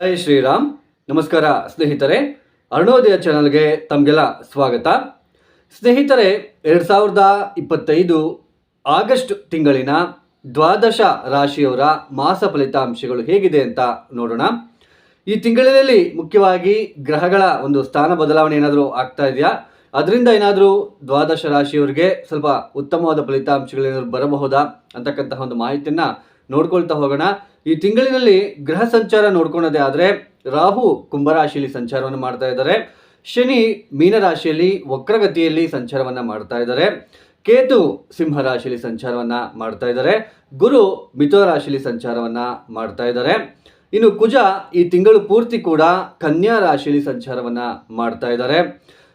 ಜೈ ಶ್ರೀರಾಮ್. ನಮಸ್ಕಾರ ಸ್ನೇಹಿತರೆ, ಅರುಣೋದಯ ಚಾನಲ್ಗೆ ತಮಗೆಲ್ಲ ಸ್ವಾಗತ. ಸ್ನೇಹಿತರೆ, ಎರಡು ಸಾವಿರದ ಇಪ್ಪತ್ತೈದು ಆಗಸ್ಟ್ ತಿಂಗಳಿನ ದ್ವಾದಶ ರಾಶಿಯವರ ಮಾಸ ಫಲಿತಾಂಶಗಳು ಹೇಗಿದೆ ಅಂತ ನೋಡೋಣ. ಈ ತಿಂಗಳಿನಲ್ಲಿ ಮುಖ್ಯವಾಗಿ ಗ್ರಹಗಳ ಒಂದು ಸ್ಥಾನ ಬದಲಾವಣೆ ಏನಾದರೂ ಆಗ್ತಾ ಇದೆಯಾ? ಅದರಿಂದ ಏನಾದರೂ ದ್ವಾದಶ ರಾಶಿಯವರಿಗೆ ಸ್ವಲ್ಪ ಉತ್ತಮವಾದ ಫಲಿತಾಂಶಗಳೇನಾದರೂ ಬರಬಹುದಾ ಅಂತಕ್ಕಂತಹ ಒಂದು ಮಾಹಿತಿಯನ್ನು ನೋಡ್ಕೊಳ್ತಾ ಹೋಗೋಣ. ಈ ತಿಂಗಳಿನಲ್ಲಿ ಗ್ರಹ ಸಂಚಾರ ನೋಡ್ಕೊಳ್ಳೋದೇ ಆದರೆ ರಾಹು ಕುಂಭರಾಶಿಯಲ್ಲಿ ಸಂಚಾರವನ್ನು ಮಾಡ್ತಾ ಇದ್ದಾರೆ. ಶನಿ ಮೀನರಾಶಿಯಲ್ಲಿ ವಕ್ರಗತಿಯಲ್ಲಿ ಸಂಚಾರವನ್ನು ಮಾಡ್ತಾ ಇದ್ದಾರೆ. ಕೇತು ಸಿಂಹರಾಶಿಯಲ್ಲಿ ಸಂಚಾರವನ್ನು ಮಾಡ್ತಾ ಇದ್ದಾರೆ. ಗುರು ಮಿಥುನ ರಾಶಿಯಲ್ಲಿ ಸಂಚಾರವನ್ನು ಮಾಡ್ತಾ ಇದ್ದಾರೆ. ಇನ್ನು ಕುಜ ಈ ತಿಂಗಳು ಪೂರ್ತಿ ಕೂಡ ಕನ್ಯಾ ರಾಶಿಯಲ್ಲಿ ಸಂಚಾರವನ್ನು ಮಾಡ್ತಾ ಇದ್ದಾರೆ.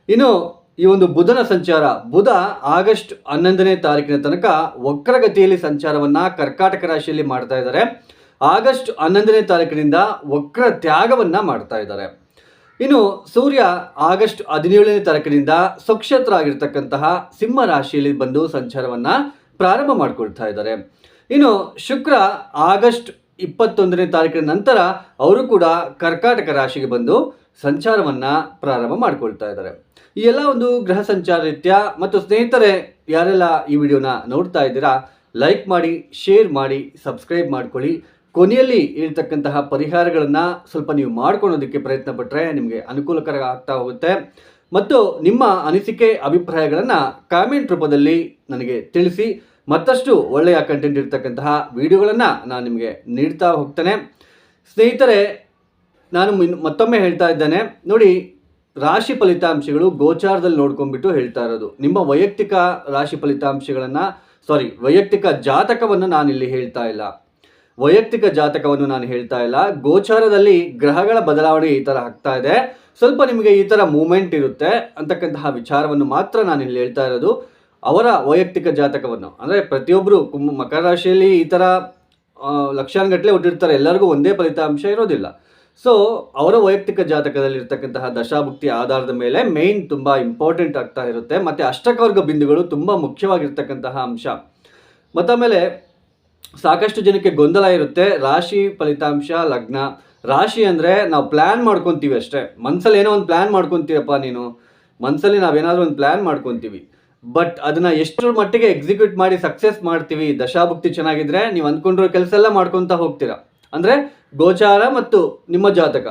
ಇನ್ನು ಈ ಒಂದು ಬುಧನ ಸಂಚಾರ, ಬುಧ ಆಗಸ್ಟ್ ಹನ್ನೊಂದನೇ ತಾರೀಕಿನ ತನಕ ವಕ್ರಗತಿಯಲ್ಲಿ ಸಂಚಾರವನ್ನು ಕರ್ಕಾಟಕ ರಾಶಿಯಲ್ಲಿ ಮಾಡ್ತಾ ಇದ್ದಾರೆ. ಆಗಸ್ಟ್ ಹನ್ನೊಂದನೇ ತಾರೀಕಿನಿಂದ ವಕ್ರ ತ್ಯಾಗವನ್ನ ಮಾಡ್ತಾ ಇದ್ದಾರೆ. ಇನ್ನು ಸೂರ್ಯ ಆಗಸ್ಟ್ ಹದಿನೇಳನೇ ತಾರೀಕಿನಿಂದ ಸ್ವಕ್ಷೇತ್ರ ಆಗಿರ್ತಕ್ಕಂತಹ ಸಿಂಹ ರಾಶಿಯಲ್ಲಿ ಬಂದು ಸಂಚಾರವನ್ನ ಪ್ರಾರಂಭ ಮಾಡಿಕೊಳ್ತಾ ಇದ್ದಾರೆ. ಇನ್ನು ಶುಕ್ರ ಆಗಸ್ಟ್ ಇಪ್ಪತ್ತೊಂದನೇ ತಾರೀಕಿನ ನಂತರ ಅವರು ಕೂಡ ಕರ್ಕಾಟಕ ರಾಶಿಗೆ ಬಂದು ಸಂಚಾರವನ್ನ ಪ್ರಾರಂಭ ಮಾಡ್ಕೊಳ್ತಾ ಇದ್ದಾರೆ. ಈ ಎಲ್ಲ ಒಂದು ಗ್ರಹ ಸಂಚಾರ ರೀತ್ಯ ಮತ್ತು ಸ್ನೇಹಿತರೆ, ಯಾರೆಲ್ಲ ಈ ವಿಡಿಯೋನ ನೋಡ್ತಾ ಇದ್ದೀರಾ, ಲೈಕ್ ಮಾಡಿ, ಶೇರ್ ಮಾಡಿ, ಸಬ್ಸ್ಕ್ರೈಬ್ ಮಾಡ್ಕೊಳ್ಳಿ. ಕೊನೆಯಲ್ಲಿ ಇರತಕ್ಕಂತಹ ಪರಿಹಾರಗಳನ್ನು ಸ್ವಲ್ಪ ನೀವು ಮಾಡ್ಕೊಳ್ಳೋದಕ್ಕೆ ಪ್ರಯತ್ನ ಪಟ್ಟರೆ ನಿಮಗೆ ಅನುಕೂಲಕರ ಆಗ್ತಾ ಹೋಗುತ್ತೆ. ಮತ್ತು ನಿಮ್ಮ ಅನಿಸಿಕೆ, ಅಭಿಪ್ರಾಯಗಳನ್ನು ಕಾಮೆಂಟ್ ರೂಪದಲ್ಲಿ ನನಗೆ ತಿಳಿಸಿ, ಮತ್ತಷ್ಟು ಒಳ್ಳೆಯ ಕಂಟೆಂಟ್ ಇರ್ತಕ್ಕಂತಹ ವಿಡಿಯೋಗಳನ್ನು ನಾನು ನಿಮಗೆ ನೀಡ್ತಾ ಹೋಗ್ತೇನೆ. ಸ್ನೇಹಿತರೆ, ನಾನು ಮತ್ತೊಮ್ಮೆ ಹೇಳ್ತಾ ಇದ್ದೇನೆ. ನೋಡಿ, ರಾಶಿ ಫಲಿತಾಂಶಗಳು ಗೋಚಾರದಲ್ಲಿ ನೋಡ್ಕೊಂಡ್ಬಿಟ್ಟು ಹೇಳ್ತಾ ಇರೋದು. ನಿಮ್ಮ ವೈಯಕ್ತಿಕ ರಾಶಿ ಫಲಿತಾಂಶಗಳನ್ನು, ಸಾರಿ, ವೈಯಕ್ತಿಕ ಜಾತಕವನ್ನು ನಾನಿಲ್ಲಿ ಹೇಳ್ತಾ ಇಲ್ಲ. ವೈಯಕ್ತಿಕ ಜಾತಕವನ್ನು ನಾನು ಹೇಳ್ತಾ ಇಲ್ಲ. ಗೋಚಾರದಲ್ಲಿ ಗ್ರಹಗಳ ಬದಲಾವಣೆ ಈ ಥರ ಆಗ್ತಾ ಇದೆ. ಸ್ವಲ್ಪ ನಿಮಗೆ ಈ ಥರ ಮೂಮೆಂಟ್ ಇರುತ್ತೆ ಅಂತಕ್ಕಂತಹ ವಿಚಾರವನ್ನು ಮಾತ್ರ ನಾನು ಇಲ್ಲಿ ಹೇಳ್ತಾ ಇರೋದು. ಅವರ ವೈಯಕ್ತಿಕ ಜಾತಕವನ್ನು, ಅಂದರೆ ಪ್ರತಿಯೊಬ್ಬರು ಕುಂಭ, ಮಕರ ರಾಶಿಯಲ್ಲಿ ಈ ಥರ ಲಕ್ಷಾನುಗಟ್ಟಲೆ ಹುಟ್ಟಿರ್ತಾರೆ. ಎಲ್ಲರಿಗೂ ಒಂದೇ ಫಲಿತಾಂಶ ಇರೋದಿಲ್ಲ. ಸೊ ಅವರ ವೈಯಕ್ತಿಕ ಜಾತಕದಲ್ಲಿ ಇರ್ತಕ್ಕಂತಹ ದಶಾಭುಕ್ತಿ ಆಧಾರದ ಮೇಲೆ ಮೇನ್ ತುಂಬ ಇಂಪಾರ್ಟೆಂಟ್ ಆಗ್ತಾ ಇರುತ್ತೆ. ಮತ್ತು ಅಷ್ಟಕವರ್ಗ ಬಿಂದುಗಳು ತುಂಬ ಮುಖ್ಯವಾಗಿರ್ತಕ್ಕಂತಹ ಅಂಶ. ಮತ್ತಾಮೇಲೆ ಸಾಕಷ್ಟು ಜನಕ್ಕೆ ಗೊಂದಲ ಇರುತ್ತೆ. ರಾಶಿ ಫಲಿತಾಂಶ, ಲಗ್ನ. ರಾಶಿ ಅಂದರೆ ನಾವು ಪ್ಲ್ಯಾನ್ ಮಾಡ್ಕೊತೀವಿ ಅಷ್ಟೇ. ಮನಸ್ಸಲ್ಲಿ ಏನೋ ಒಂದು ಪ್ಲ್ಯಾನ್ ಮಾಡ್ಕೊತೀವಪ್ಪ ನೀನು. ಮನಸ್ಸಲ್ಲಿ ನಾವೇನಾದರೂ ಒಂದು ಪ್ಲ್ಯಾನ್ ಮಾಡ್ಕೊತೀವಿ. ಬಟ್ ಅದನ್ನ ಎಷ್ಟರ ಮಟ್ಟಿಗೆ ಎಕ್ಸಿಕ್ಯೂಟ್ ಮಾಡಿ ಸಕ್ಸಸ್ ಮಾಡ್ತೀವಿ, ದಶಾಭುಕ್ತಿ ಚೆನ್ನಾಗಿದ್ರೆ ನೀವು ಅಂದ್ಕೊಂಡಿರೋ ಕೆಲಸ ಎಲ್ಲ ಮಾಡ್ಕೊತಾ ಹೋಗ್ತೀರಾ. ಅಂದರೆ ಗೋಚಾರ ಮತ್ತು ನಿಮ್ಮ ಜಾತಕ.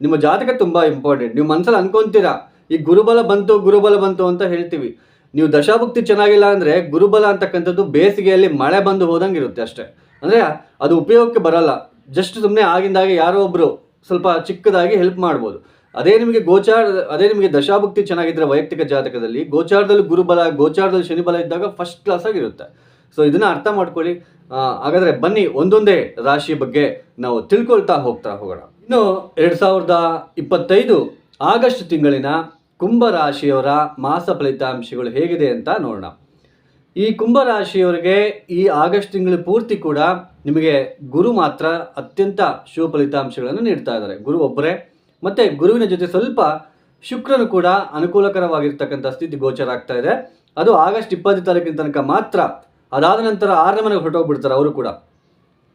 ನಿಮ್ಮ ಜಾತಕ ತುಂಬ ಇಂಪಾರ್ಟೆಂಟ್ ನೀವು ಮನಸ್ಸಲ್ಲಿ ಅನ್ಕೊಂತೀರಾ, ಈ ಗುರುಬಲ ಬಂತು ಗುರುಬಲ ಬಂತು ಅಂತ ಹೇಳ್ತೀವಿ. ನೀವು ದಶಾಭುಕ್ತಿ ಚೆನ್ನಾಗಿಲ್ಲ ಅಂದರೆ ಗುರುಬಲ ಅಂತಕ್ಕಂಥದ್ದು ಬೇಸಿಗೆಯಲ್ಲಿ ಮಳೆ ಬಂದು ಹೋದಂಗೆ ಇರುತ್ತೆ ಅಷ್ಟೇ. ಅಂದರೆ ಅದು ಉಪಯೋಗಕ್ಕೆ ಬರಲ್ಲ. ಜಸ್ಟ್ ಸುಮ್ಮನೆ ಆಗಿಂದಾಗೆ ಯಾರೋ ಒಬ್ಬರು ಸ್ವಲ್ಪ ಚಿಕ್ಕದಾಗಿ ಹೆಲ್ಪ್ ಮಾಡ್ಬೋದು. ಅದೇ ನಿಮಗೆ ಗೋಚಾರ, ಅದೇ ನಿಮಗೆ ದಶಾಭುಕ್ತಿ ಚೆನ್ನಾಗಿದ್ದರೆ ವೈಯಕ್ತಿಕ ಜಾತಕದಲ್ಲಿ ಗೋಚಾರದಲ್ಲಿ ಗುರುಬಲ, ಗೋಚಾರದಲ್ಲಿ ಶನಿಬಲ ಇದ್ದಾಗ ಫಸ್ಟ್ ಕ್ಲಾಸ್ ಆಗಿರುತ್ತೆ. ಸೊ ಇದನ್ನ ಅರ್ಥ ಮಾಡ್ಕೊಳ್ಳಿ. ಹಾಗಾದರೆ ಹಾಗಾದ್ರೆ ಬನ್ನಿ, ಒಂದೊಂದೇ ರಾಶಿ ಬಗ್ಗೆ ನಾವು ತಿಳ್ಕೊಳ್ತಾ ಹೋಗ್ತಾ ಹೋಗೋಣ. ಇನ್ನು ಎರಡ್ ಸಾವಿರದ ಇಪ್ಪತ್ತೈದು ಆಗಸ್ಟ್ ತಿಂಗಳಿನ ಕುಂಭ ರಾಶಿಯವರ ಮಾಸ ಫಲಿತಾಂಶಗಳು ಹೇಗಿದೆ ಅಂತ ನೋಡೋಣ. ಈ ಕುಂಭರಾಶಿಯವರಿಗೆ ಈ ಆಗಸ್ಟ್ ತಿಂಗಳು ಪೂರ್ತಿ ಕೂಡ ನಿಮಗೆ ಗುರು ಮಾತ್ರ ಅತ್ಯಂತ ಶುಭ ಫಲಿತಾಂಶಗಳನ್ನು ನೀಡ್ತಾ ಇದ್ದಾರೆ. ಗುರು ಒಬ್ಬರೇ, ಮತ್ತೆ ಗುರುವಿನ ಜೊತೆ ಸ್ವಲ್ಪ ಶುಕ್ರನು ಕೂಡ ಅನುಕೂಲಕರವಾಗಿರ್ತಕ್ಕಂಥ ಸ್ಥಿತಿ ಗೋಚರ ಆಗ್ತಾ ಇದೆ. ಅದು ಆಗಸ್ಟ್ ಇಪ್ಪತ್ತು ತಾರೀಕಿನ ತನಕ ಮಾತ್ರ ಅದಾದ ನಂತರ ಆರನೇ ಮನೆಗೆ ಹೊರಟೋಗ್ಬಿಡ್ತಾರೆ ಅವರು ಕೂಡ.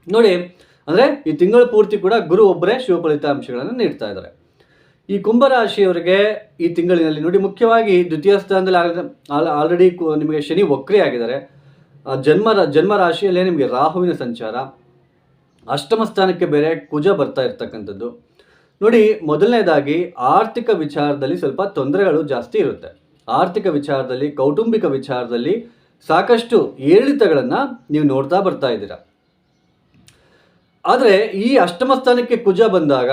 ನೋಡಿ, ಅಂದರೆ ಈ ತಿಂಗಳು ಪೂರ್ತಿ ಕೂಡ ಗುರು ಒಬ್ಬರೇ ಶುಭ ಫಲಿತಾಂಶಗಳನ್ನು ನೀಡ್ತಾ ಇದ್ದಾರೆ. ಈ ಕುಂಭರಾಶಿಯವರಿಗೆ ಈ ತಿಂಗಳಿನಲ್ಲಿ ನೋಡಿ ಮುಖ್ಯವಾಗಿ ದ್ವಿತೀಯ ಸ್ಥಾನದಲ್ಲಿ ಆಲ್ರೆಡಿ ನಿಮಗೆ ಶನಿ ವಕ್ರಿ ಆಗಿದ್ದಾರೆ. ಆ, ಜನ್ಮ ಜನ್ಮ ರಾಶಿಯಲ್ಲೇ ನಿಮಗೆ ರಾಹುವಿನ ಸಂಚಾರ. ಅಷ್ಟಮ ಸ್ಥಾನಕ್ಕೆ ಬೇರೆ ಕುಜ ಬರ್ತಾ ಇರ್ತಕ್ಕಂಥದ್ದು. ನೋಡಿ ಮೊದಲನೇದಾಗಿ ಆರ್ಥಿಕ ವಿಚಾರದಲ್ಲಿ ಸ್ವಲ್ಪ ತೊಂದರೆಗಳು ಜಾಸ್ತಿ ಇರುತ್ತೆ. ಆರ್ಥಿಕ ವಿಚಾರದಲ್ಲಿ ಕೌಟುಂಬಿಕ ವಿಚಾರದಲ್ಲಿ ಸಾಕಷ್ಟು ಏರಿಳಿತಗಳನ್ನು ನೀವು ನೋಡ್ತಾ ಬರ್ತಾ ಇದ್ದೀರಾ. ಆದರೆ ಈ ಅಷ್ಟಮ ಸ್ಥಾನಕ್ಕೆ ಕುಜ ಬಂದಾಗ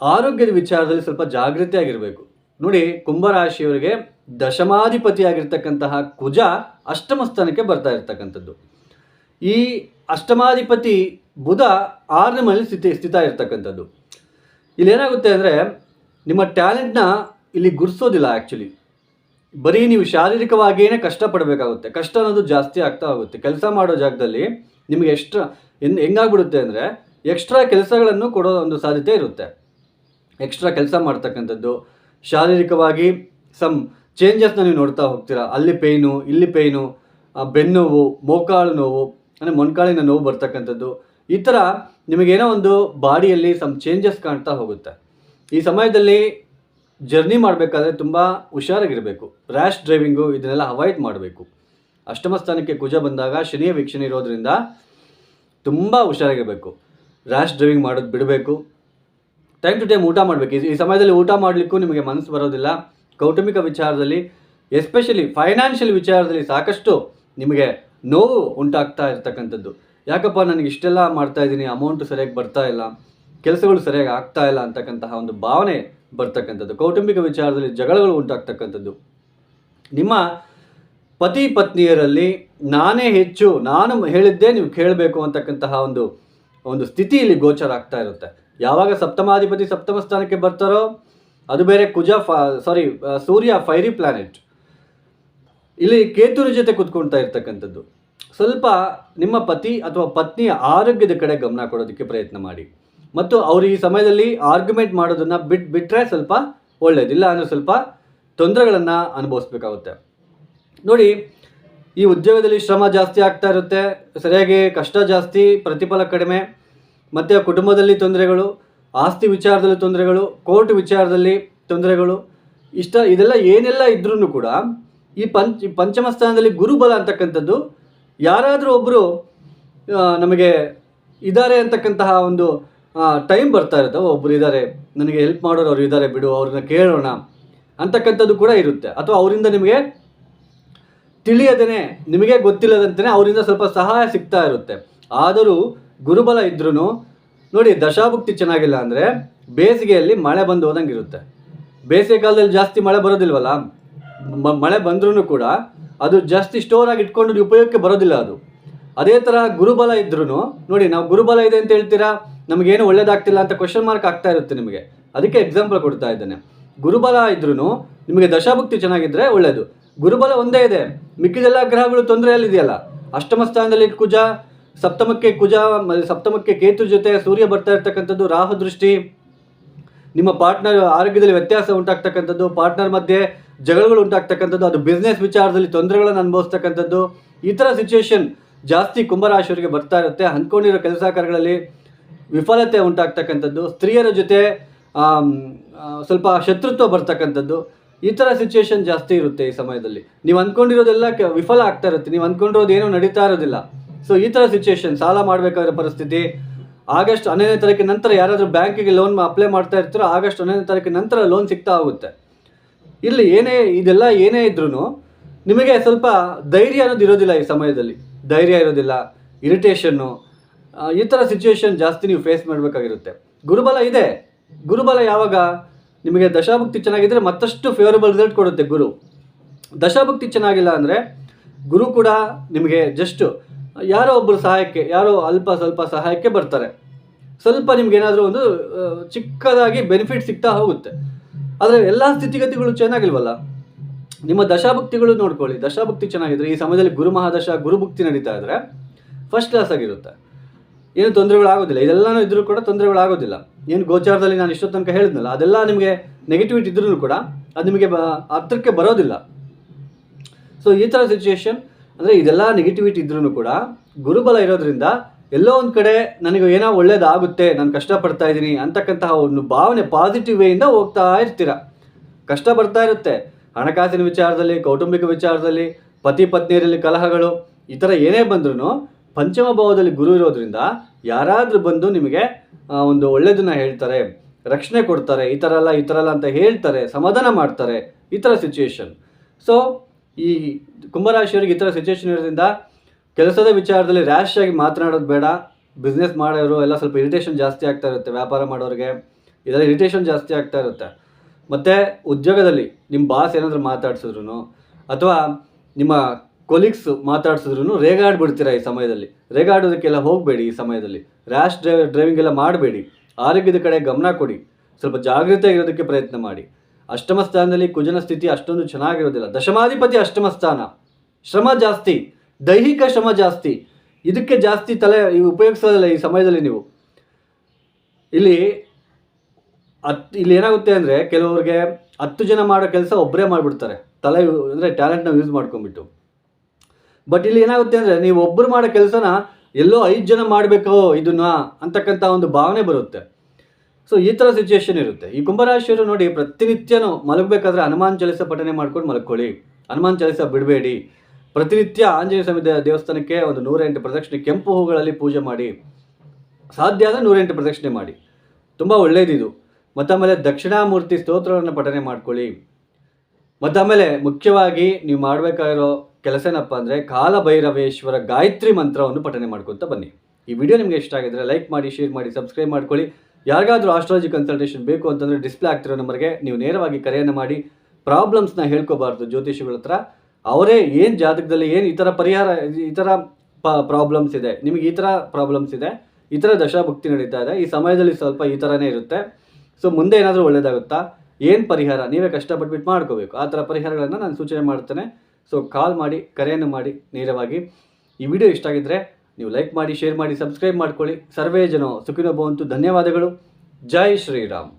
ಆರೋಗ್ಯದ ವಿಚಾರದಲ್ಲಿ ಸ್ವಲ್ಪ ಜಾಗೃತಿ ಆಗಿರಬೇಕು ನೋಡಿ, ಕುಂಭರಾಶಿಯವರಿಗೆ ದಶಮಾಧಿಪತಿಯಾಗಿರ್ತಕ್ಕಂತಹ ಕುಜ ಅಷ್ಟಮ ಸ್ಥಾನಕ್ಕೆ ಬರ್ತಾ ಇರ್ತಕ್ಕಂಥದ್ದು. ಈ ಅಷ್ಟಮಾಧಿಪತಿ ಬುಧ ಆರನೇ ಮನೆಯಲ್ಲಿ ಸ್ಥಿತಿ, ಸ್ಥಿತ ಇರ್ತಕ್ಕಂಥದ್ದು. ಇಲ್ಲೇನಾಗುತ್ತೆ ಅಂದರೆ, ನಿಮ್ಮ ಟ್ಯಾಲೆಂಟ್ನ ಇಲ್ಲಿ ಗುರ್ಸೋದಿಲ್ಲ ಆ್ಯಕ್ಚುಲಿ ಬರೀ ನೀವು ಶಾರೀರಿಕವಾಗಿಯೇ ಕಷ್ಟಪಡಬೇಕಾಗುತ್ತೆ. ಕಷ್ಟ ಅನ್ನೋದು ಜಾಸ್ತಿ ಆಗ್ತಾ ಹೋಗುತ್ತೆ. ಕೆಲಸ ಮಾಡೋ ಜಾಗದಲ್ಲಿ ನಿಮಗೆ ಎಕ್ಸ್ಟ್ರಾ ಹೆಂಗಾಗ್ಬಿಡುತ್ತೆ ಅಂದರೆ, ಎಕ್ಸ್ಟ್ರಾ ಕೆಲಸಗಳನ್ನು ಕೊಡೋ ಒಂದು ಸಾಧ್ಯತೆ ಇರುತ್ತೆ. ಎಕ್ಸ್ಟ್ರಾ ಕೆಲಸ ಮಾಡ್ತಕ್ಕಂಥದ್ದು. ಶಾರೀರಿಕವಾಗಿ ಸಮ್ ಚೇಂಜಸ್ನ ನೀವು ನೋಡ್ತಾ ಹೋಗ್ತೀರಾ. ಅಲ್ಲಿ ಪೇಯ್ನು ಇಲ್ಲಿ ಪೇಯ್ನು ಬೆನ್ನು ನೋವು, ಮೋಕಾಲು ನೋವು, ಅಂದರೆ ಮೊಣಕಾಲಿನ ನೋವು ಬರ್ತಕ್ಕಂಥದ್ದು. ಈ ಥರ ನಿಮಗೇನೋ ಒಂದು ಬಾಡಿಯಲ್ಲಿ ಸಮ್ ಚೇಂಜಸ್ ಕಾಣ್ತಾ ಹೋಗುತ್ತೆ. ಈ ಸಮಯದಲ್ಲಿ ಜರ್ನಿ ಮಾಡಬೇಕಾದ್ರೆ ತುಂಬ ಹುಷಾರಾಗಿರಬೇಕು. ರ್ಯಾಶ್ ಡ್ರೈವಿಂಗು ಇದನ್ನೆಲ್ಲ ಅವಾಯ್ಡ್ ಮಾಡಬೇಕು. ಅಷ್ಟಮ ಸ್ಥಾನಕ್ಕೆ ಕುಜ ಬಂದಾಗ ಶನಿಯ ವೀಕ್ಷಣೆ ಇರೋದ್ರಿಂದ ತುಂಬ ಹುಷಾರಾಗಿರಬೇಕು. ರ್ಯಾಶ್ ಡ್ರೈವಿಂಗ್ ಮಾಡೋದು ಬಿಡಬೇಕು. ಟೈಮ್ ಟು ಟೈಮ್ ಊಟ ಮಾಡಬೇಕು. ಈ ಸಮಯದಲ್ಲಿ ಊಟ ಮಾಡಲಿಕ್ಕೂ ನಿಮಗೆ ಮನಸ್ಸು ಬರೋದಿಲ್ಲ. ಕೌಟುಂಬಿಕ ವಿಚಾರದಲ್ಲಿ ಎಸ್ಪೆಷಲಿ ಫೈನಾನ್ಷಿಯಲ್ ವಿಚಾರದಲ್ಲಿ ಸಾಕಷ್ಟು ನಿಮಗೆ ನೋವು ಉಂಟಾಗ್ತಾ ಇರ್ತಕ್ಕಂಥದ್ದು. ಯಾಕಪ್ಪ, ನನಗೆ ಇಷ್ಟೆಲ್ಲ ಮಾಡ್ತಾ ಇದ್ದೀನಿ ಅಮೌಂಟ್ ಸರಿಯಾಗಿ ಬರ್ತಾ ಇಲ್ಲ, ಕೆಲಸಗಳು ಸರಿಯಾಗಿ ಆಗ್ತಾ ಇಲ್ಲ ಅಂತಕ್ಕಂತಹ ಒಂದು ಭಾವನೆ ಬರ್ತಕ್ಕಂಥದ್ದು. ಕೌಟುಂಬಿಕ ವಿಚಾರದಲ್ಲಿ ಜಗಳಗಳು ಉಂಟಾಗ್ತಕ್ಕಂಥದ್ದು. ನಿಮ್ಮ ಪತಿ ಪತ್ನಿಯರಲ್ಲಿ ನಾನೇ ಹೆಚ್ಚು, ನಾನು ಹೇಳಿದ್ದೇ ನೀವು ಕೇಳಬೇಕು ಅಂತಕ್ಕಂತಹ ಒಂದು ಒಂದು ಸ್ಥಿತಿ ಇಲ್ಲಿ ಗೋಚರ ಆಗ್ತಾ ಇರುತ್ತೆ. ಯಾವಾಗ ಸಪ್ತಮಾಧಿಪತಿ ಸಪ್ತಮ ಸ್ಥಾನಕ್ಕೆ ಬರ್ತಾರೋ ಅದು ಬೇರೆ ಕುಜ ಸಾರಿ ಸೂರ್ಯ ಫೈರಿ ಪ್ಲಾನೆಟ್ ಇಲ್ಲಿ ಕೇತುವಿನ ಜೊತೆ ಕುತ್ಕೊಳ್ತಾ ಇರ್ತಕ್ಕಂಥದ್ದು. ಸ್ವಲ್ಪ ನಿಮ್ಮ ಪತಿ ಅಥವಾ ಪತ್ನಿಯ ಆರೋಗ್ಯದ ಕಡೆ ಗಮನ ಕೊಡೋದಕ್ಕೆ ಪ್ರಯತ್ನ ಮಾಡಿ. ಮತ್ತು ಅವರು ಈ ಸಮಯದಲ್ಲಿ ಆರ್ಗ್ಯುಮೆಂಟ್ ಮಾಡೋದನ್ನು ಬಿಟ್ ಬಿಟ್ಟರೆ ಸ್ವಲ್ಪ ಒಳ್ಳೆಯದಿಲ್ಲ ಅನ್ನೋ ಸ್ವಲ್ಪ ತೊಂದರೆಗಳನ್ನು ಅನುಭವಿಸ್ಬೇಕಾಗುತ್ತೆ. ನೋಡಿ, ಈ ಉದ್ಯೋಗದಲ್ಲಿ ಶ್ರಮ ಜಾಸ್ತಿ ಆಗ್ತಾ ಇರುತ್ತೆ. ಸರಿಯಾಗಿ ಕಷ್ಟ ಜಾಸ್ತಿ, ಪ್ರತಿಫಲ ಕಡಿಮೆ. ಮತ್ತು ಕುಟುಂಬದಲ್ಲಿ ತೊಂದರೆಗಳು, ಆಸ್ತಿ ವಿಚಾರದಲ್ಲಿ ತೊಂದರೆಗಳು, ಕೋರ್ಟ್ ವಿಚಾರದಲ್ಲಿ ತೊಂದರೆಗಳು, ಇಷ್ಟ ಇದೆಲ್ಲ ಏನೆಲ್ಲ ಇದ್ರೂ ಕೂಡ ಈ ಪಂಚ ಪಂಚಮ ಸ್ಥಾನದಲ್ಲಿ ಗುರುಬಲ ಅಂತಕ್ಕಂಥದ್ದು, ಯಾರಾದರೂ ಒಬ್ಬರು ನಮಗೆ ಇದ್ದಾರೆ ಅಂತಕ್ಕಂತಹ ಒಂದು ಟೈಮ್ ಬರ್ತಾ ಇರುತ್ತೆ. ಒಬ್ಬರು ಇದ್ದಾರೆ, ನನಗೆ ಹೆಲ್ಪ್ ಮಾಡೋರು ಅವ್ರು ಇದ್ದಾರೆ ಬಿಡು, ಅವ್ರನ್ನ ಕೇಳೋಣ ಅಂತಕ್ಕಂಥದ್ದು ಕೂಡ ಇರುತ್ತೆ. ಅಥವಾ ಅವರಿಂದ ನಿಮಗೆ ತಿಳಿಯದೇ ನಿಮಗೆ ಗೊತ್ತಿಲ್ಲದಂತೆಯೇ ಅವರಿಂದ ಸ್ವಲ್ಪ ಸಹಾಯ ಸಿಗ್ತಾ ಇರುತ್ತೆ. ಆದರೂ ಗುರುಬಲ ಇದ್ರೂ ನೋಡಿ ದಶಾಭುಕ್ತಿ ಚೆನ್ನಾಗಿಲ್ಲ ಅಂದರೆ ಬೇಸಿಗೆಯಲ್ಲಿ ಮಳೆ ಬಂದು ಹೋದಂಗೆ ಇರುತ್ತೆ ಬೇಸಿಗೆ ಕಾಲದಲ್ಲಿ ಜಾಸ್ತಿ ಮಳೆ ಬರೋದಿಲ್ವಲ್ಲ ಮಳೆ ಬಂದ್ರೂ ಕೂಡ ಅದು ಜಾಸ್ತಿ ಸ್ಟೋರ್ ಆಗಿ ಇಟ್ಕೊಂಡು ಉಪಯೋಗಕ್ಕೆ ಬರೋದಿಲ್ಲ ಅದು. ಅದೇ ಥರ ಗುರುಬಲ ಇದ್ರೂ ನೋಡಿ ನಾವು ಗುರುಬಲ ಇದೆ ಅಂತ ಹೇಳ್ತೀರಾ? ನಮಗೇನು ಒಳ್ಳೇದಾಗ್ತಿಲ್ಲ ಅಂತ ಕ್ವಶನ್ ಮಾರ್ಕ್ ಆಗ್ತಾ ಇರುತ್ತೆ ನಿಮಗೆ. ಅದಕ್ಕೆ ಎಕ್ಸಾಂಪಲ್ ಕೊಡ್ತಾ ಇದ್ದೇನೆ. ಗುರುಬಲ ಇದ್ರೂ ನಿಮಗೆ ದಶಾಭುಕ್ತಿ ಚೆನ್ನಾಗಿದ್ರೆ ಒಳ್ಳೆಯದು ಗುರುಬಲ ಒಂದೇ ಇದೆ. ಮಿಕ್ಕಿದೆಲ್ಲ ಗ್ರಹಗಳು ತೊಂದರೆಯಲ್ಲಿದೆಯಲ್ಲ. ಅಷ್ಟಮ ಸ್ಥಾನದಲ್ಲಿ ಕುಜ ಸಪ್ತಮಕ್ಕೆ ಕುಜ ಸಪ್ತಮಕ್ಕೆ ಕೇತು ಜೊತೆ ಸೂರ್ಯ ಬರ್ತಾ ಇರ್ತಕ್ಕಂಥದ್ದು ರಾಹು ದೃಷ್ಟಿ. ನಿಮ್ಮ ಪಾರ್ಟ್ನರ್ ಆರೋಗ್ಯದಲ್ಲಿ ವ್ಯತ್ಯಾಸ ಉಂಟಾಗ್ತಕ್ಕಂಥದ್ದು ಪಾರ್ಟ್ನರ್ ಮಧ್ಯೆ ಜಗಳಗಳು ಉಂಟಾಗ್ತಕ್ಕಂಥದ್ದು, ಅದು ಬಿಸ್ನೆಸ್ ವಿಚಾರದಲ್ಲಿ ತೊಂದರೆಗಳನ್ನು ಅನುಭವಿಸ್ತಕ್ಕಂಥದ್ದು. ಈ ಥರ ಸಿಚುವೇಶನ್ ಜಾಸ್ತಿ ಕುಂಭರಾಶಿಯವರಿಗೆ ಬರ್ತಾ ಇರುತ್ತೆ. ಅಂದ್ಕೊಂಡಿರೋ ಕೆಲಸ ಕಾರ್ಯಗಳಲ್ಲಿ ವಿಫಲತೆ ಉಂಟಾಗ್ತಕ್ಕಂಥದ್ದು. ಸ್ತ್ರೀಯರ ಜೊತೆ ಸ್ವಲ್ಪ ಶತ್ರುತ್ವ ಬರ್ತಕ್ಕಂಥದ್ದು. ಈ ಥರ ಸಿಚುವೇಶನ್ ಜಾಸ್ತಿ ಇರುತ್ತೆ ಈ ಸಮಯದಲ್ಲಿ. ನೀವು ಅಂದ್ಕೊಂಡಿರೋದೆಲ್ಲ ವಿಫಲ ಆಗ್ತಾ ಇರುತ್ತೆ. ನೀವು ಅಂದ್ಕೊಂಡಿರೋದು ಏನೂ ನಡೀತಾ ಇರೋದಿಲ್ಲ. ಸೊ ಈ ಥರ ಸಿಚುಯೇಷನ್ ಸಾಲ ಮಾಡಬೇಕಾಗಿರೋ ಪರಿಸ್ಥಿತಿ. ಆಗಸ್ಟ್ ಹನ್ನೊಂದನೇ ತಾರೀಕಿನ ನಂತರ ಯಾರಾದರೂ ಬ್ಯಾಂಕಿಗೆ ಲೋನ್ ಅಪ್ಲೈ ಮಾಡ್ತಾ ಇರ್ತಾರೋ ಆಗಸ್ಟ್ ಹನ್ನೊಂದನೇ ತಾರೀಕಿನ ನಂತರ ಲೋನ್ ಸಿಗ್ತಾ ಹೋಗುತ್ತೆ. ಇಲ್ಲಿ ಏನೇ, ಇದೆಲ್ಲ ಏನೇ ಇದ್ರೂ ನಿಮಗೆ ಸ್ವಲ್ಪ ಧೈರ್ಯ ಅನ್ನೋದು ಇರೋದಿಲ್ಲ ಈ ಸಮಯದಲ್ಲಿ. ಧೈರ್ಯ ಇರೋದಿಲ್ಲ ಇರಿಟೇಷನ್ನು ಈ ಥರ ಸಿಚುಯೇಷನ್ ಜಾಸ್ತಿ ನೀವು ಫೇಸ್ ಮಾಡಬೇಕಾಗಿರುತ್ತೆ. ಗುರುಬಲ ಇದೆ. ಗುರುಬಲ ಯಾವಾಗ? ನಿಮಗೆ ದಶಾಭುಕ್ತಿ ಚೆನ್ನಾಗಿದ್ದರೆ ಮತ್ತಷ್ಟು ಫೇವರಬಲ್ ರಿಸಲ್ಟ್ ಕೊಡುತ್ತೆ ಗುರು. ದಶಾಭುಕ್ತಿ ಚೆನ್ನಾಗಿಲ್ಲ ಅಂದರೆ ಗುರು ಕೂಡ ನಿಮಗೆ ಜಸ್ಟ್ ಯಾರೋ ಒಬ್ಬರು ಸಹಾಯಕ್ಕೆ, ಯಾರೋ ಅಲ್ಪ ಸ್ವಲ್ಪ ಸಹಾಯಕ್ಕೆ ಬರ್ತಾರೆ. ಸ್ವಲ್ಪ ನಿಮ್ಗೇನಾದರೂ ಒಂದು ಚಿಕ್ಕದಾಗಿ ಬೆನಿಫಿಟ್ ಸಿಗ್ತಾ ಹೋಗುತ್ತೆ. ಆದರೆ ಎಲ್ಲ ಸ್ಥಿತಿಗತಿಗಳು ಚೆನ್ನಾಗಿಲ್ವಲ್ಲ ನಿಮ್ಮ ದಶಾಭಕ್ತಿಗಳು ನೋಡ್ಕೊಳ್ಳಿ. ದಶಾಭಕ್ತಿ ಚೆನ್ನಾಗಿದ್ರೆ, ಈ ಸಮಯದಲ್ಲಿ ಗುರು ಮಹಾದಶ ಗುರುಭುಕ್ತಿ ನಡೀತಾ ಇದ್ರೆ ಫಸ್ಟ್ ಕ್ಲಾಸ್ ಆಗಿರುತ್ತೆ. ಏನು ತೊಂದರೆಗಳಾಗೋದಿಲ್ಲ. ಇದೆಲ್ಲನೂ ಇದ್ರೂ ಕೂಡ ತೊಂದರೆಗಳಾಗೋದಿಲ್ಲ. ಏನು ಗೋಚಾರದಲ್ಲಿ ನಾನು ಇಷ್ಟೊತ್ತು ತನಕ ಹೇಳಿದ್ನಲ್ಲ, ಅದೆಲ್ಲ ನಿಮಗೆ ನೆಗೆಟಿವಿಟಿ ಇದ್ರೂ ಕೂಡ ಅದು ನಿಮಗೆ ಬ ಬರೋದಿಲ್ಲ. ಸೊ ಈ ಥರ ಸಿಚುಯೇಷನ್ ಅಂದರೆ ಇದೆಲ್ಲ ನೆಗೆಟಿವಿಟಿ ಇದ್ರೂ ಕೂಡ ಗುರುಬಲ ಇರೋದ್ರಿಂದ ಎಲ್ಲೋ ಒಂದು ಕಡೆ ನನಗೆ ಏನೋ ಒಳ್ಳೇದಾಗುತ್ತೆ, ನಾನು ಕಷ್ಟಪಡ್ತಾ ಇದ್ದೀನಿ ಅಂತಕ್ಕಂತಹ ಒಂದು ಭಾವನೆ ಪಾಸಿಟಿವ್ ವೇಯಿಂದ ಹೋಗ್ತಾ ಇರ್ತೀರ. ಕಷ್ಟ ಬರ್ತಾ ಇರುತ್ತೆ. ಹಣಕಾಸಿನ ವಿಚಾರದಲ್ಲಿ, ಕೌಟುಂಬಿಕ ವಿಚಾರದಲ್ಲಿ, ಪತಿ ಪತ್ನಿಯರಲ್ಲಿ ಕಲಹಗಳು, ಈ ಥರ ಏನೇ ಬಂದ್ರೂ ಪಂಚಮ ಭಾವದಲ್ಲಿ ಗುರು ಇರೋದ್ರಿಂದ ಯಾರಾದರೂ ಬಂದು ನಿಮಗೆ ಒಂದು ಒಳ್ಳೆಯದನ್ನ ಹೇಳ್ತಾರೆ, ರಕ್ಷಣೆ ಕೊಡ್ತಾರೆ, ಈ ಥರ ಅಲ್ಲ, ಈ ಥರ ಅಲ್ಲ ಅಂತ ಹೇಳ್ತಾರೆ, ಸಮಾಧಾನ ಮಾಡ್ತಾರೆ, ಈ ಥರ ಸಿಚುಯೇಷನ್ ಸೊ ಈ ಕುಂಭರಾಶಿಯವರಿಗೆ ಈ ಥರ ಸಿಚುವೇಶನ್ ಇರೋದ್ರಿಂದ ಕೆಲಸದ ವಿಚಾರದಲ್ಲಿ ರ್ಯಾಶ್ ಆಗಿ ಮಾತನಾಡೋದು ಬೇಡ. ಬಿಸ್ನೆಸ್ ಮಾಡೋರು ಎಲ್ಲ ಸ್ವಲ್ಪ ಇರಿಟೇಷನ್ ಜಾಸ್ತಿ ಆಗ್ತಾ ಇರುತ್ತೆ ವ್ಯಾಪಾರ ಮಾಡೋರಿಗೆ. ಇದೆಲ್ಲ ಇರಿಟೇಷನ್ ಜಾಸ್ತಿ ಆಗ್ತಾ ಇರುತ್ತೆ. ಮತ್ತು ಉದ್ಯೋಗದಲ್ಲಿ ನಿಮ್ಮ ಬಾಸ್ ಏನಾದರೂ ಮಾತಾಡ್ಸಿದ್ರು ಅಥವಾ ನಿಮ್ಮ ಕೊಲೀಗ್ಸ್ ಮಾತಾಡ್ಸಿದ್ರು ರೇಗಾಡ್ಬಿಡ್ತೀರಾ ಈ ಸಮಯದಲ್ಲಿ? ರೇಗಾಡೋದಕ್ಕೆಲ್ಲ ಹೋಗಬೇಡಿ ಈ ಸಮಯದಲ್ಲಿ. ರ್ಯಾಶ್ ಡ್ರೈವ್ ಡ್ರೈವಿಂಗ್ ಎಲ್ಲ ಮಾಡಬೇಡಿ. ಆರೋಗ್ಯದ ಕಡೆ ಗಮನ ಕೊಡಿ. ಸ್ವಲ್ಪ ಜಾಗೃತೆ ಇರೋದಕ್ಕೆ ಪ್ರಯತ್ನ ಮಾಡಿ. ಅಷ್ಟಮ ಸ್ಥಾನದಲ್ಲಿ ಕುಜನ ಸ್ಥಿತಿ ಅಷ್ಟೊಂದು ಚೆನ್ನಾಗಿರೋದಿಲ್ಲ. ದಶಮಾಧಿಪತಿ ಅಷ್ಟಮ ಸ್ಥಾನ. ಶ್ರಮ ಜಾಸ್ತಿ. ದೈಹಿಕ ಶ್ರಮ ಜಾಸ್ತಿ. ಇದಕ್ಕೆ ಜಾಸ್ತಿ ತಲೆ ಉಪಯೋಗಿಸೋದಿಲ್ಲ ಈ ಸಮಯದಲ್ಲಿ ನೀವು. ಇಲ್ಲಿ ಅತ್ ಇಲ್ಲಿ ಏನಾಗುತ್ತೆ ಅಂದರೆ ಕೆಲವ್ರಿಗೆ ಹತ್ತು ಜನ ಮಾಡೋ ಕೆಲಸ ಒಬ್ಬರೇ ಮಾಡಿಬಿಡ್ತಾರೆ. ತಲೆ ಅಂದರೆ ಟ್ಯಾಲೆಂಟ್ನ ಯೂಸ್ ಮಾಡ್ಕೊಂಡ್ಬಿಟ್ಟು. ಬಟ್ ಇಲ್ಲಿ ಏನಾಗುತ್ತೆ ಅಂದರೆ ನೀವು ಒಬ್ಬರು ಮಾಡೋ ಕೆಲಸನ ಎಲ್ಲೋ ಐದು ಜನ ಮಾಡಬೇಕೋ ಇದನ್ನ ಅಂತಕ್ಕಂಥ ಒಂದು ಭಾವನೆ ಬರುತ್ತೆ. ಸೊ ಈ ಥರ ಸಿಚುಯೇಷನ್ ಇರುತ್ತೆ. ಈ ಕುಂಭರಾಶಿಯವರು ನೋಡಿ, ಪ್ರತಿನಿತ್ಯನೂ ಮಲಗಬೇಕಾದ್ರೆ ಹನುಮಾನ್ ಚಾಲಿಸ ಪಠನೆ ಮಾಡ್ಕೊಂಡು ಮಲ್ಕೊಳ್ಳಿ ಹನುಮಾನ್ ಚಾಲಿಸ ಬಿಡಬೇಡಿ. ಪ್ರತಿನಿತ್ಯ ಆಂಜನೇಯ ಸ್ವಾಮಿ ದೇವಸ್ಥಾನಕ್ಕೆ ಒಂದು ನೂರೆಂಟು ಪ್ರದಕ್ಷಿಣೆ, ಕೆಂಪು ಹೂಗಳಲ್ಲಿ ಪೂಜೆ ಮಾಡಿ. ಸಾಧ್ಯ ಆದರೆ ನೂರೆಂಟು ಪ್ರದಕ್ಷಿಣೆ ಮಾಡಿ. ತುಂಬ ಒಳ್ಳೆಯದಿದು ಮತ್ತು ಆಮೇಲೆ ದಕ್ಷಿಣಾಮೂರ್ತಿ ಸ್ತೋತ್ರವನ್ನು ಪಠನೆ ಮಾಡ್ಕೊಳ್ಳಿ. ಮತ್ತು ಆಮೇಲೆ ಮುಖ್ಯವಾಗಿ ನೀವು ಮಾಡಬೇಕಾಗಿರೋ ಕೆಲಸ ಏನಪ್ಪ ಅಂದರೆ ಕಾಲಭೈರವೇಶ್ವರ ಗಾಯತ್ರಿ ಮಂತ್ರವನ್ನು ಪಠನೆ ಮಾಡ್ಕೊತ ಬನ್ನಿ. ಈ ವಿಡಿಯೋ ನಿಮಗೆ ಇಷ್ಟ ಆಗಿದ್ರೆ ಲೈಕ್ ಮಾಡಿ ಶೇರ್ ಮಾಡಿ ಸಬ್ಸ್ಕ್ರೈಬ್ ಮಾಡ್ಕೊಳ್ಳಿ. ಯಾರಿಗಾದ್ರೂ ಆಸ್ಟ್ರಾಲಜಿ ಕನ್ಸಲ್ಟೇಷನ್ ಬೇಕು ಅಂತಂದರೆ ಡಿಸ್ಪ್ಲೇ ಆಗ್ತಿರೋ ನಂಬರ್ಗೆ ನೀವು ನೇರವಾಗಿ ಕರೆಯನ್ನು ಮಾಡಿ ಪ್ರಾಬ್ಲಮ್ಸ್ನ ಹೇಳ್ಕೋಬಾರ್ದು ಜ್ಯೋತಿಷಿಗಳ ಹತ್ರ. ಅವರೇ ಏನು ಜಾತಕದಲ್ಲಿ ಏನು ಈ ಥರ ಪರಿಹಾರ, ಈ ಥರ ಪ ಪ್ರಾಬ್ಲಮ್ಸ್ ಇದೆ, ನಿಮಗೆ ಈ ಥರ ಪ್ರಾಬ್ಲಮ್ಸ್ ಇದೆ, ಈ ಥರ ದಶಾಭುಕ್ತಿ ನಡೀತಾ ಇದೆ, ಈ ಸಮಯದಲ್ಲಿ ಸ್ವಲ್ಪ ಈ ಥರನೇ ಇರುತ್ತೆ. ಸೊ ಮುಂದೆ ಏನಾದರೂ ಒಳ್ಳೇದಾಗುತ್ತಾ? ಏನು ಪರಿಹಾರ? ನೀವೇ ಕಷ್ಟಪಟ್ಬಿಟ್ಟು ಮಾಡ್ಕೋಬೇಕು. ಆ ಥರ ಪರಿಹಾರಗಳನ್ನು ನಾನು ಸೂಚನೆ ಮಾಡ್ತೇನೆ. ಸೊ ಕಾಲ್ ಮಾಡಿ, ಕರೆಯನ್ನು ಮಾಡಿ ನೇರವಾಗಿ. ಈ ವಿಡಿಯೋ ಇಷ್ಟ ಆಗಿದ್ದರೆ ನೀವು ಲೈಕ್ ಮಾಡಿ ಶೇರ್ ಮಾಡಿ ಸಬ್ಸ್ಕ್ರೈಬ್ ಮಾಡ್ಕೊಳ್ಳಿ. ಸರ್ವೇ ಜನ ಸುಖಿನೋ ಧನ್ಯವಾದಗಳು. ಜೈ ಶ್ರೀರಾಮ್.